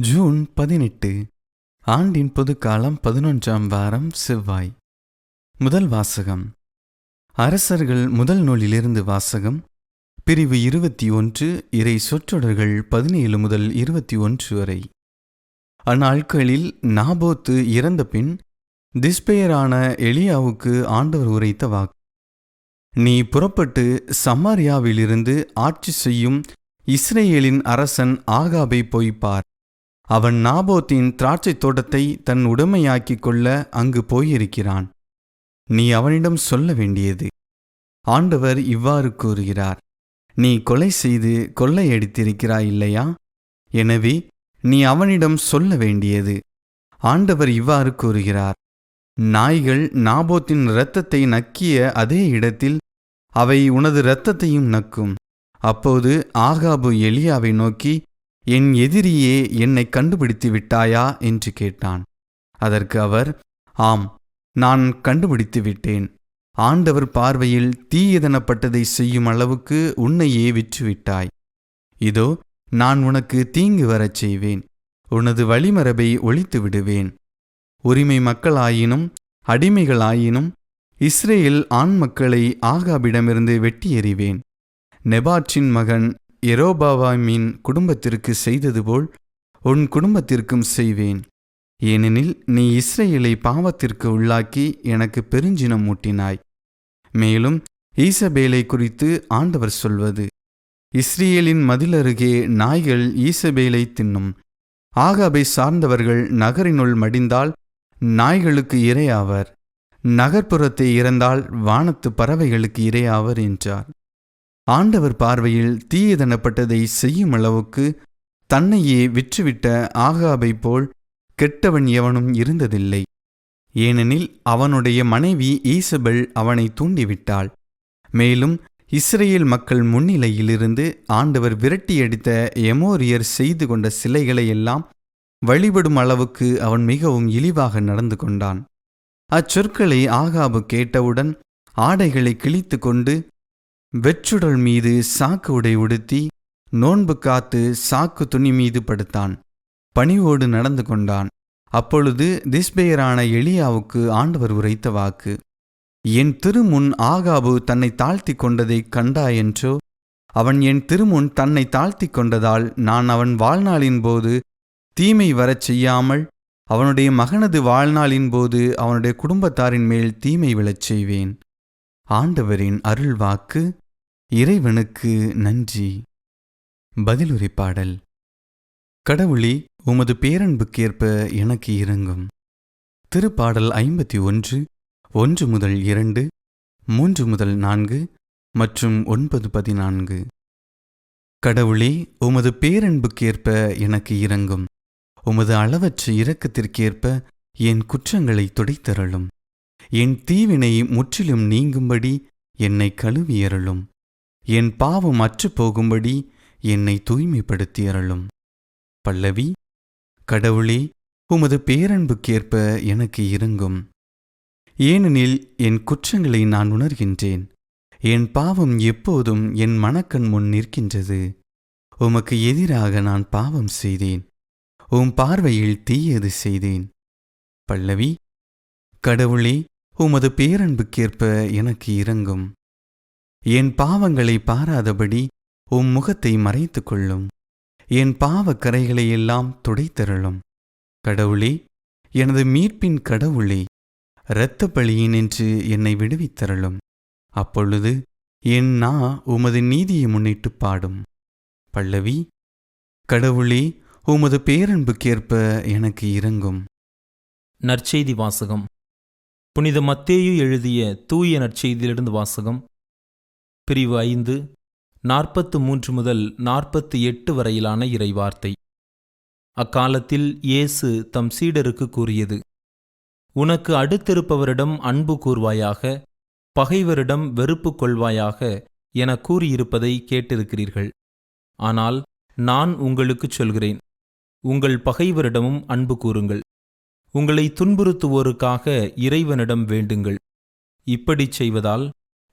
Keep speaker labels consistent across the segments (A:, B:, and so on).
A: June பதினெட்டு ஆண்டின் பொதுக்காலம் பதினொன்றாம் வாரம் செவ்வாய். முதல் வாசகம். அரசர்கள் முதல் நூலிலிருந்து வாசகம். பிரிவு இருபத்தி ஒன்று இறை சொற்றொடர்கள் பதினேழு முதல் இருபத்தி ஒன்று வரை. அந்நாட்களில் நாபோத்து இறந்த பின் திஸ்பெயரான எலியாவுக்கு ஆண்டவர் உரைத்த வாக்கு. நீ புறப்பட்டு சமாரியாவிலிருந்து ஆட்சி செய்யும் இஸ்ரேலின் அரசன் ஆகாபை போய் பார். அவன் நாபோத்தின் திராட்சைத் தோட்டத்தை தன் உடைமையாக்கிக் கொள்ள அங்கு போயிருக்கிறான். நீ அவனிடம் சொல்ல வேண்டியது. ஆண்டவர் இவ்வாறு கூறுகிறார். நீ கொலை செய்து கொள்ளையடித்திருக்கிறாய் இல்லையா? எனவே நீ அவனிடம் சொல்ல வேண்டியது. ஆண்டவர் இவ்வாறு கூறுகிறார். நாய்கள் நாபோத்தின் இரத்தத்தை நக்கிய அதே இடத்தில் அவை உனது இரத்தத்தையும் நக்கும். அப்போது ஆகாபு எலியாவை நோக்கி என் எதிரியே என்னை கண்டுபிடித்து விட்டாயா? என்று கேட்டான். அதற்கு அவர் ஆம் நான் கண்டுபிடித்து விட்டேன். ஆண்டவர் பார்வையில் தீயதனப்பட்டதை செய்யும் அளவுக்கு உன்னையே விற்றுவிட்டாய். இதோ நான் உனக்கு தீங்கு வரச் செய்வேன். உனது வழிமரபை ஒழித்து விடுவேன். உரிமை மக்களாயினும் அடிமைகளாயினும் இஸ்ரேல் ஆண் மக்களை ஆகாபிடமிருந்து வெட்டி எறிவேன் நெபாற்றின் மகன் எரோபாவாமின் குடும்பத்திற்கு செய்தது போல் உன் குடும்பத்திற்கும் செய்வேன். ஏனெனில் நீ இஸ்ரேலை பாவத்திற்கு உள்ளாக்கி எனக்கு பெருஞ்சினம் மூட்டினாய் மேலும் ஈசபேலை குறித்து ஆண்டவர் சொல்வது இஸ்ரேலின் மதிலருகே நாய்கள் ஈசபேலை தின்னும். ஆகாபை சார்ந்தவர்கள் நகரினுள் மடிந்தால் நாய்களுக்கு இரையாவர் நகர்ப்புறத்தை இறந்தால் வானத்து பறவைகளுக்கு இரையாவர் என்றார். ஆண்டவர் பார்வையில் தீயதனப்பட்டதை செய்யும் அளவுக்கு தன்னையே விற்றுவிட்ட ஆகாபை போல் கெட்டவன் எவனும் இருந்ததில்லை. ஏனெனில் அவனுடைய மனைவி ஈசபெல் அவனை தூண்டிவிட்டாள். மேலும் இஸ்ரேல் மக்கள் முன்னிலையிலிருந்து ஆண்டவர் விரட்டியடித்த எமோரியர் செய்து கொண்ட சிலைகளை எல்லாம் வழிபடும் அளவுக்கு அவன் மிகவும் இழிவாக நடந்து கொண்டான். அச்சொற்களை ஆகாபு கேட்டவுடன் ஆடைகளை கிழித்து கொண்டு வெற்றுடல் மீது சாக்கு உடை உடுத்தி நோன்பு காத்து சாக்கு துணி மீது படுத்தான். பணிவோடு நடந்து கொண்டான். அப்பொழுது திஸ்பெயரான எலியாவுக்கு ஆண்டவர் உரைத்த வாக்கு என் திருமுன் ஆகாபு தன்னை தாழ்த்தி கொண்டதை கண்டாயென்றோ அவன் என் திருமுன் தன்னை தாழ்த்தி கொண்டதால் நான் அவன் வாழ்நாளின் போது தீமை வரச் செய்யாமல் அவனுடைய மகனது வாழ்நாளின் போது அவனுடைய குடும்பத்தாரின் மேல் தீமை விழச் செய்வேன். ஆண்டவரின் அருள் வாக்கு இறைவனுக்கு நன்றி. பதிலுரை பாடல். கடவுளி உமது பேரன்புக்கேற்ப எனக்கு இறங்கும் திருப்பாடல் ஐம்பத்தி ஒன்று ஒன்று முதல் இரண்டு மூன்று முதல் நான்கு மற்றும் ஒன்பது பதினான்கு. கடவுளே உமது பேரன்புக்கேற்ப எனக்கு இறங்கும் உமது அளவற்ற இரக்கத்திற்கேற்ப என் குற்றங்களை துடைத்தரலும் என் தீவினை முற்றிலும் நீங்கும்படி என்னை கழுவியறலும் என் பாவம் அற்றுப் போகும்படி என்னை தூய்மைப்படுத்தியறலும் பல்லவி கடவுளே உமது பேரன்புக்கேற்ப எனக்கு இறங்கும் ஏனெனில் என் குற்றங்களை நான் உணர்கின்றேன். என் பாவம் எப்போதும் என் மனக்கண் முன் நிற்கின்றது. உமக்கு எதிராக நான் பாவம் செய்தேன். உம் பார்வையில் தீயது செய்தேன். பல்லவி கடவுளே உமது பேரன்புக்கேற்ப எனக்கு இறங்கும் என் பாவங்களை பாராதபடி உம் முகத்தை மறைத்து கொள்ளும் என் பாவக் கரைகளையெல்லாம் துடைத்தருளும். கடவுளே எனது மீட்பின் கடவுளே இரத்த பழியினின்று என்னை விடுவித்தருளும். அப்பொழுது என் நா உமது நீதியை முன்னிட்டு பாடும். பல்லவி கடவுளே உமது பேரன்புக்கேற்ப எனக்கு இறங்கும்
B: நற்செய்தி வாசகம். புனித மத்தேயு எழுதிய தூய நற்செய்தியிலிருந்து வாசகம். பிரிவு ஐந்து நாற்பத்து மூன்று முதல் நாற்பத்து எட்டு வரையிலான இறைவார்த்தை. அக்காலத்தில் இயேசு தம் சீடருக்கு கூறியது உனக்கு அடுத்திருப்பவரிடம் அன்பு கூர்வாயாக பகைவரிடம் வெறுப்பு கொள்வாயாக என கூறியிருப்பதை கேட்டிருக்கிறீர்கள். ஆனால் நான் உங்களுக்குச் சொல்கிறேன் உங்கள் பகைவரிடமும் அன்பு கூறுங்கள். உங்களை துன்புறுத்துவோருக்காக இறைவனிடம் வேண்டுங்கள். இப்படிச் செய்வதால்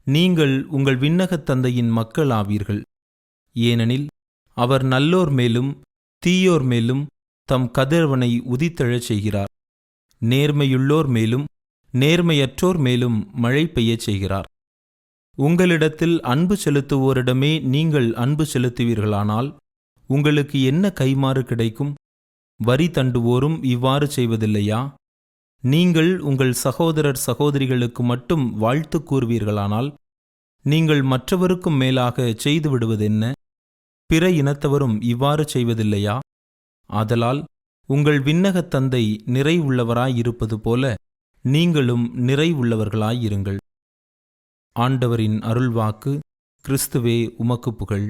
B: நீங்கள் உங்கள் விண்ணகத் தந்தையின் மக்கள் ஆவீர்கள் ஏனெனில் அவர் நல்லோர் மேலும் தீயோர் மேலும் தம் கதிரவனை உதித்தெழச் செய்கிறார். நேர்மையுள்ளோர் மேலும் நேர்மையற்றோர் மேலும் மழை பெய்யச் செய்கிறார். உங்களிடத்தில் அன்பு செலுத்துவோரிடமே நீங்கள் அன்பு செலுத்துவீர்களானால் உங்களுக்கு என்ன கைமாறு கிடைக்கும்? வரி தண்டுவோரும் இவ்வாறு செய்வதில்லையா? நீங்கள் உங்கள் சகோதரர் சகோதரிகளுக்கு மட்டும் வாழ்த்து கூறுவீர்களானால் நீங்கள் மற்றவருக்கும் மேலாக செய்து விடுவதென்ன? பிற இனத்தவரும் இவ்வாறு செய்வதில்லையா? ஆதலால் உங்கள் விண்ணகத் தந்தை நிறைவுள்ளவராயிருப்பது போல நீங்களும் நிறைவுள்ளவர்களாயிருங்கள். ஆண்டவரின் அருள்வாக்கு கிறிஸ்துவே உமக்கு புகழ்.